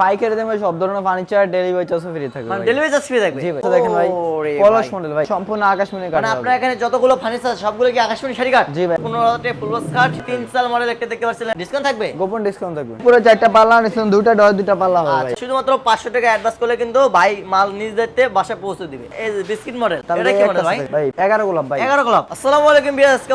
পাইকারি দামে সব ধরনের ফার্নিচার ডেলিভারি চার্জও ফ্রি থাকবে মানে ডেলিভারি চার্জ ফ্রি থাকবে? জি ভাই দেখেন ভাই ভাই। মডেল ভাই সম্পূর্ণ আকাশমণি কাঠ মানে আপনার এখানে যতগুলো ফার্নিচার সবগুলো কি আকাশমণি শাড়ি কাঠ জি ভাই। টাকা ফুল বক্স সাল মডেল একটা দেখতে পাচ্ছিলেন। ডিসকাউন্ট থাকবে? গোপন ডিসকাউন্ট থাকবে। পুরো চারটা পাল্লা দুটা ডয় দুটা পাল্লা হবে ভাই। আচ্ছা, শুধুমাত্র পাঁচশো টাকা অ্যাডভান্স করলে কিন্তু ভাই মাল নিজ দায়িত্বে বাসায় পৌঁছে দিবে। এই বিস্কিট মডেল এটা কি মডেল ভাই? ভাই। 11 গোলাপ ভাই। এগারো ক্লাব আসসালামু আলাইকুম বিয়াস আজকে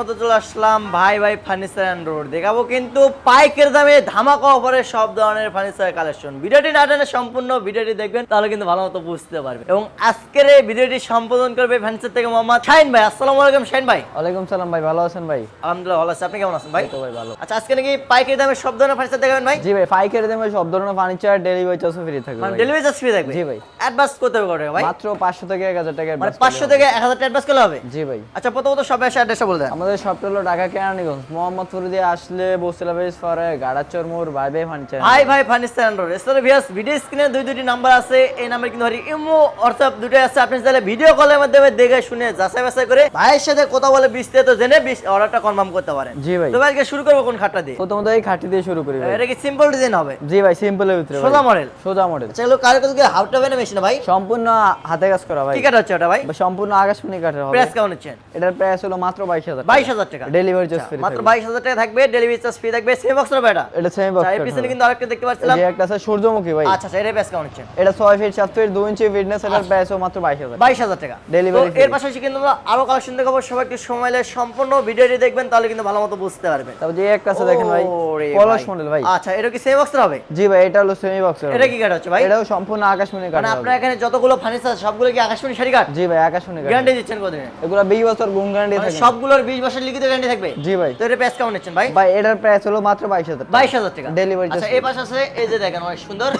মতো চলে আসলাম ভাই ভাই ফার্নিচার অ্যান্ড রোড দেখাবো কিন্তু পাইকের দামে ধামাকা অফারে সব ধরনের ফার্নিচার কালেকশন ভিডিওটি না টেনে সম্পূর্ণ ভিডিওটি দেখবেন তাহলে কিন্তু ভালো মতো বুঝতে পারবে এবং আজকের এই ভিডিওটি সম্বোধন করবে ফার্নিচার থেকে মোহাম্মদ শাহিন ভাই। আসসালামু আলাইকুম শাহিন ভাই। ওয়ালাইকুম সালাম ভাই ভালো আছেন ভাই? আলহামদুলিল্লাহ ভালো আছি। আপনি কেমন আছেন ভাই? তো ভাই ভালো। আচ্ছা আজকে নাকি পাইকারি দামে সব ধরনের ফার্নিচার দেখাবেন ভাই? জি ভাই পাইকারি দামে সব ধরনের ফার্নিচার ডেলিভারি চার্জও ফ্রি থাকবে মানে ডেলিভারি চার্জ ফ্রি থাকবে? জি ভাই। অ্যাডভান্স করতে হবে কত টাকা ভাই? মাত্র 500 থেকে 1000 টাকা মানে advance পাঁচশো করলে থেকে এক হাজার টাকা অ্যাডভান্স করলে হবে? হবে। জি ভাই। আচ্ছা প্রথমত সব এসে অ্যাড্রেসটা বলে দেন। আমাদের শপটা হলো ঢাকা কেরানীগঞ্জ। মোহাম্মদপুর দিয়ে আসলে বসিলা বেস পরে গাড়াচর মোড় বাই বাই ফার্নিচার ভাই ভাই ফার্নিচার অ্যান্ড রোড এছাড়া ভিউয়ার্স ভিডিও স্ক্রিনে দুই দুটি নাম্বার আছে। এই নাম্বার কিন্তু ইমো হোয়াটসঅ্যাপ দুটোই আছে। আপনি চাইলে ভিডিও কলের মাধ্যমে দেখে শুনে যাচাই বাছাই করে ভাইয়ের সাথে কথা বলে বিস্তারিত জেনে অর্ডারটা কনফার্ম করতে পারেন। জি ভাই। তো ভাই আজকে শুরু করব কোন খাটটা দিয়ে? প্রথমত এই খাটি দিয়ে শুরু করি এটা কি সিম্পল ডিজাইন হবে? জি ভাই সিম্পলের ভিতরে সোজা মডেল সোজা মডেল আচ্ছা এগুলো কারও কাছে হাউট হবে না মেশিন ভাই? সম্পূর্ণ হাতে কাজ করা ভাই। কি কাঠ হচ্ছে ওটা ভাই? সম্পূর্ণ আকাশমণি কাঠের হবে। প্রাইস কেমন হচ্ছে? এটার প্রাইস হলো মাত্র 22000 বাইশ হাজার টাকা। ডেলিভারি চার্জ ফ্রি মাত্র বাইশ হাজার টাকা থাকবে। ডেলিভারি চার্জ ফ্রি থাকবে। সেম বক্স হবে এটা। এটা সেম আচ্ছা, এর পিছনে কিন্তু আরেকটা দেখতে পাচ্ছিলাম। একটা আছে সূর্যমুখী ভাই। আচ্ছা আচ্ছা এর প্রাইস কেমন হচ্ছে। এটা 6 ফিট 7 ফিট 2 ইঞ্চি ফিটনেস এটার প্রাইসও মাত্র 22000 বাইশ হাজার টাকা। Delivery তো free। এর পাশাপাশি কিন্তু আমরা আরও কালেকশন দেখাবো। সবাই একটু সময় লাগে সম্পূর্ণ ভিডিওটি দেখবেন তাহলে কিন্তু ভালো মতো বুঝতে পারবেন। তারপর যে একটা আছে দেখেন ভাই পলাশ মডেল ভাই। আচ্ছা এটা কি সেম বক্স হবে? জি ভাই এটা হলো সেমি বক্স এটা কি কাঠ হচ্ছে ভাই? এটাও সম্পূর্ণ আকাশমণি কাঠ মানে আপনার এখানে যতগুলো ফার্নিচার সবগুলো কি আকাশমণি শাড়ি কাঠ জি ভাই আকাশমণি কাঠ গ্যারান্টি দিচ্ছেন কতদিনে এগুলো 20 বছর গুণ গ্যারান্টি মানে থাকে। সবগুলোর 20 বছর লিখিত গ্যারান্টি থাকবে? জি ভাই। তো এর প্রাইস কেমন নিচ্ছেন ভাই? ভাই এটার প্রাইস হলো মাত্র 22000 বাইশ হাজার টাকা। Delivery আচ্ছা এই পাশে আছে এই যে দেখেন অনেক সুন্দর।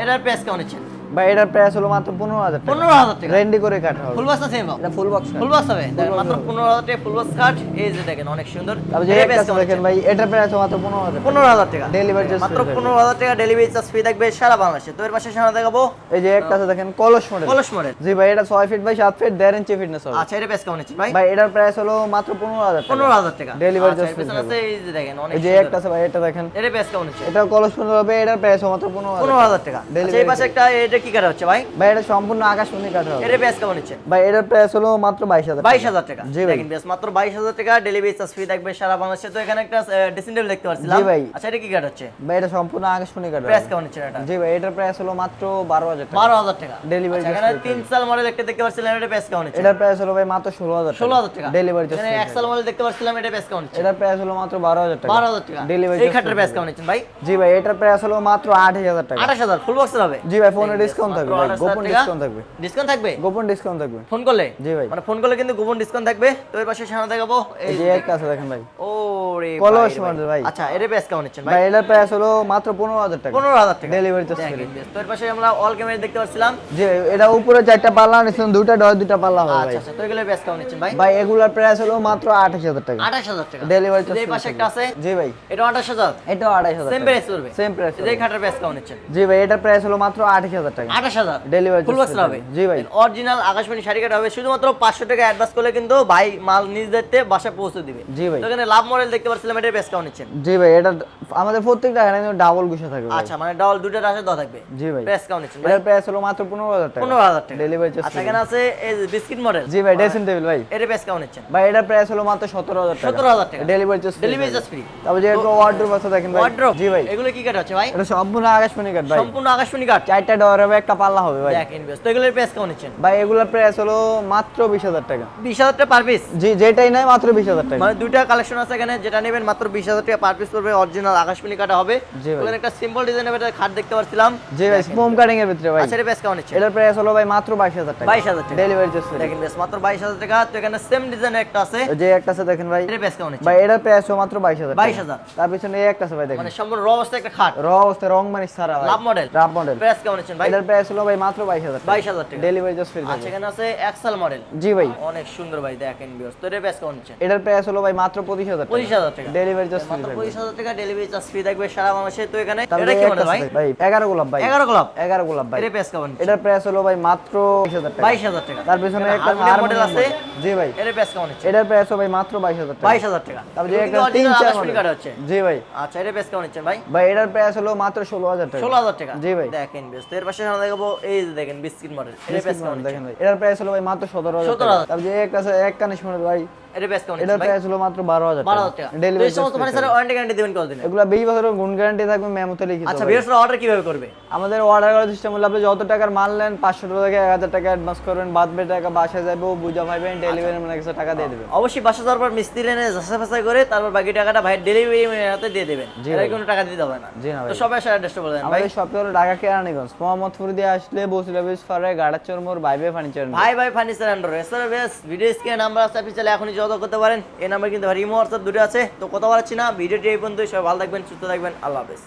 এটার প্রাইস কেমন নিচ্ছেন? ভাই এটার প্রাইস হলো মাত্র 15000 টাকা পনেরো হাজার টাকা রেন্ডি করে কাঠ হবে ফুল বাস সেম এটা ফুল বক্স ফুল বাস হবে মাত্র পনেরো হাজার টাকা ফুল বাস কাঠ এই যে দেখেন অনেক সুন্দর আছে দেখেন ভাই এটার প্রাইস মাত্র 15000 পনেরো হাজার টাকা Delivery charge মাত্র পনেরো হাজার টাকা ডেলিভারি চার্জ ফ্রি থাকবে সারা বাংলাদেশে তো এর পাশে সামনে দেখাবো এই যে একটা আছে দেখেন কলস মডেল কলস মডেল জি ভাই এটা 6 feet by 7 feet 1.5 inch fitness হবে আচ্ছা এটা প্রাইস কেমন নিচ্ছেন ভাই ভাই এটার প্রাইস হলো মাত্র 15000 টাকা পনেরো হাজার টাকা আচ্ছা, এর পিছনে free আছে এই যে দেখেন অনেক এই যে একটা আছে ভাই এটা দেখেন এটার প্রাইস কেমন হচ্ছে এটা কলস মডেল হবে এটার প্রাইস মাত্র পনেরো হাজার টাকা আচ্ছা, এই পাশে একটা এটা কি কাটা হচ্ছে ভাই? ভাই এটা সম্পূর্ণ আকাশমণি কাঠ হবে। এটার প্রাইস কেমন হচ্ছে? ভাই এটার প্রাইস হলো মাত্র 22000 বাইশ হাজার টাকা। জি ভাই। বেশ মাত্র বাইশ হাজার টাকা ডেলিভারি চার্জ ফ্রি থাকবে সারা বাংলাদেশে। তো এখানে একটা ড্রেসিং টেবিল দেখতে পাচ্ছিলাম জি ভাই। আচ্ছা এটা কি কাট হচ্ছে? ভাই এটা সম্পূর্ণ আকাশমণি কাঠ প্রাইস কেমন হচ্ছে এটা? জি ভাই এটার প্রাইস হলো মাত্র 12000 টাকা। বারো হাজার টাকা। Delivery আচ্ছা, এখানে সাল মডেল একটা দেখতে পাচ্ছিলাম এটা প্রাইস কেমন হচ্ছে? এটার প্রাইস হলো ভাই মাত্র 16000 টাকা। ষোলো হাজার টাকা। ডেলিভারি এখানে এক সাল মডেল দেখতে পাচ্ছিলাম এটা প্রাইস কেমন হচ্ছে? এটার প্রাইস হলো মাত্র 12000 টাকা। বারো হাজার টাকা। Delivery এই খাটের প্রাইস কেমন হচ্ছেন ভাই? জি ভাই এটার প্রাইস হলো মাত্র 8000 টাকা। আঠাশ হাজার ফুল বক্সের হবে? জি ভাই ফোনে ডিসকাউন্ট থাকবে গোপন ডিসকাউন্ট থাকবে। ডিসকাউন্ট থাকবে? গোপন ডিসকাউন্ট থাকবে। ফোন করলে? জি ভাই। মানে ফোন করলে কিন্তু গোপন ডিসকাউন্ট থাকবে। তো এর পাশে সামনে দেখাবো। এই যে একটা আছে দেখেন ভাই। কলস ভাই, ভাই। আচ্ছা এর প্রাইস কেমন হচ্ছেন ভাই? ভাই প্রাইস হলো মাত্র 15000 টাকা। পনেরো হাজার টাকা। Delivery charge দেখেন, তো এর পাশে আমরা অল ক্যামেরা দেখতে পাচ্ছিলাম জি এটা উপরে চারটা পাল্লা নিছিলাম দুটা ডয় দুটা পাল্লা হবে ভাই। আচ্ছা আচ্ছা তো এগুলোর প্রাইস কেমন ভাই? ভাই এগুলার প্রাইস হলো মাত্র 28000 টাকা। আঠাশ হাজার টাকা। ডেলিভারি এই এই পাশে একটা আছে। জি ভাই। এটা আঠাশ হাজার। এটাও 28000 সেম প্রাইস করবে সেম প্রাইস এই যে খাটের প্রাইস কেমন হচ্ছেন জি ভাই এটার প্রাইস হলো মাত্র 28000 টাকা আঠাশ হাজার। ডেলিভারি ফুল হবে। জি ভাই। অরিজিনাল আকাশবাণী শাড়ি কাটা হবে। শুধুমাত্র পাঁচশো টাকা অ্যাডভান্স করলে কিন্তু ভাই মাল নিজ দায়িত্বে বাসায় পৌঁছে দিবে। জি ভাই। এখানে লাভ মডেল দেখতে পাচ্ছিলাম এটার প্রাইস কেমন নিচ্ছেন। জি ভাই এটা আমাদের প্রত্যেকটা এখানে ডাবল গুছা থাকবে আচ্ছা মানে ডাবল দুটো রাশে দেওয়া থাকবে। জি ভাই। প্রাইস কেমন নিচ্ছেন ভাই। এটার প্রাইস হলো মাত্র 15000 টাকা। পনেরো হাজার টাকা। ডেলিভারি চার্জ আচ্ছা এখানে আছে এই বিস্কিট মডেল জি ভাই ড্রেসিং টেবিল ভাই। প্রাইস কেমন নিচ্ছেন। ভাই এটার প্রাইস হলো মাত্র 17000 টাকা। সতেরো হাজার টাকা। Delivery charge delivery charge free তারপর যে একটা আছে দেখেন ভাই। ওয়ার্ড্রপ জি ভাই। এগুলো কি কাটা হচ্ছে ভাই? এটা সম্পূর্ণ আকাশমণি কাঠ ভাই। সম্পূর্ণ আকাশমণি কাঠ। চারটা ডোর হবে একটা পাল্লা হবে ভাই। দেখেন বেশ তো এগুলোর প্রাইস কেমন নিচ্ছেন? ভাই এগুলোর প্রাইস হলো মাত্র 20000 টাকা। বিশ হাজার টাকা পার পিস জি যেটাই নাই মাত্র 20000 টাকা। মানে দুইটা কালেকশন আছে এখানে যেটা নেবেন মাত্র বিশ হাজার টাকা পার পিস পড়বে অরিজিনাল আকাশমণি কাটা হবে। ওখানে একটা সিম্পল ডিজাইনের একটা খাট দেখতে পাচ্ছিলাম জি ভাই স্পোম কাটিং এর ভিতরে ভাই। আচ্ছা এটা প্রাইস কেমন নিচ্ছেন? এটার প্রাইস হলো ভাই মাত্র 22000 টাকা। 22000 টাকা। ডেলিভারি চার্জ দেখেন বেশ মাত্র বাইশ হাজার টাকা। তো এখানে সেম ডিজাইনের একটা আছে। যে একটা আছে দেখেন ভাই। এটা প্রাইস কেমন নিচ্ছেন? ভাই এটার প্রাইস মাত্র 22000 22000 তার পিছনে এই একটা আছে ভাই দেখেন। মানে সম্পূর্ণ র অবস্থা একটা খাট। র অবস্থা রং মানিস সারা ভাই। লাভ মডেল রাব মডেল প্রাইস কেমন নিচ্ছেন ভাই? এটার প্রাইস হলো ভাই মাত্র বাইশ হাজার বাইশ হাজার টাকা ডেলিভারি জাস্ট ফ্রি আচ্ছা এখানে আছে এক্সেল মডেল জি ভাই অনেক সুন্দর ভাই দেখেন ভিউয়ার্স তো এর প্রাইস কেমন নিচ্ছেন এটার প্রাইস হলো ভাই মাত্র পঁচিশ হাজার পঁচিশ হাজার টাকা ডেলিভারি জাস্ট ফ্রি মাত্র পঁচিশ হাজার টাকা ডেলিভারি চার্জ ফ্রি থাকবে সারা বাংলাদেশে তো এখানে এটা কি মডেল ভাই ভাই এগারো গোলাপ ভাই এগারো গোলাপ এগারো গোলাপ ভাই এর প্রাইস কেমন এটার প্রাইস হলো ভাই মাত্র বাইশ হাজার টাকা বাইশ হাজার টাকা তার পিছনে একটা হারমোনিয়াম মডেল আছে জি ভাই এর প্রাইস কেমন নিচ্ছেন এটার প্রাইস ভাই মাত্র বাইশ হাজার টাকা বাইশ হাজার টাকা তারপর যে একটা তিন চার। কার্ড হচ্ছে জি ভাই আচ্ছা এর প্রাইস কেমন নিচ্ছেন ভাই ভাই এটার প্রাইস হলো মাত্র ষোলো হাজার টাকা ষোলো হাজার টাকা জি ভাই দেখেন বেশ তো এর পাশে আমরা দেখাবো এই যে দেখেন বিস্কিট মডেল। এর প্রাইস দেখেন ভাই। এটার প্রাইস হলো ভাই মাত্র সতেরো হাজার 17,000 তারপর যে এক আছে এক কানে শুনে ভাই। প্রাইস কেমন প্রাইস হলো মাত্র টাকা। ডেলিভারি এই সমস্ত ফার্নিচারের ওয়ারেন্টি গ্যারান্টি দিবেন কতদিনে? এগুলো বিশ বছরের গুণ গ্যারান্টি থাকবে মেমোতে লিখিত আচ্ছা ভাই। অর্ডার কীভাবে করবে? আমাদের অর্ডার করার সিস্টেম হলো আপনি যত টাকার মাল নেন পাঁচশো টাকা এক হাজার টাকা অ্যাডভান্স করবেন বাদ বাকি টাকা বাসায় যাব বুঝা পাইবেন আচ্ছা। ডেলিভারি মানে কিছু টাকা দিয়ে দেবেন। অবশ্যই বাসা যাওয়ার পর মিস্ত্রি এনে যাচাই ফাঁসাই করে তারপর বাকি টাকাটা ভাই ডেলিভারি হাতে দিয়ে দেবেন। এর কোনো টাকা দিতে হবে না। জি না তো সবাই আসার অ্যাড্রেসটা বলে দেন ভাই। শপে হলো ঢাকা কেরানীগঞ্জ মোহাম্মদপুর দিয়ে আসলে ফারে ফার্নিচার ভাই ভাই ফার্নিচার ভিডিও স্ক্রিনে নাম্বার আছে আপনি এখনই যোগাযোগ করতে পারেন। এই নাম্বার কিন্তু ইমো হোয়াটসঅ্যাপ দুটো আছে। তো কথা বলাচ্ছি না। ভিডিওটি এই পর্যন্ত সবাই ভালো থাকবেন, সুস্থ থাকবেন। আল্লাহ হাফেজ।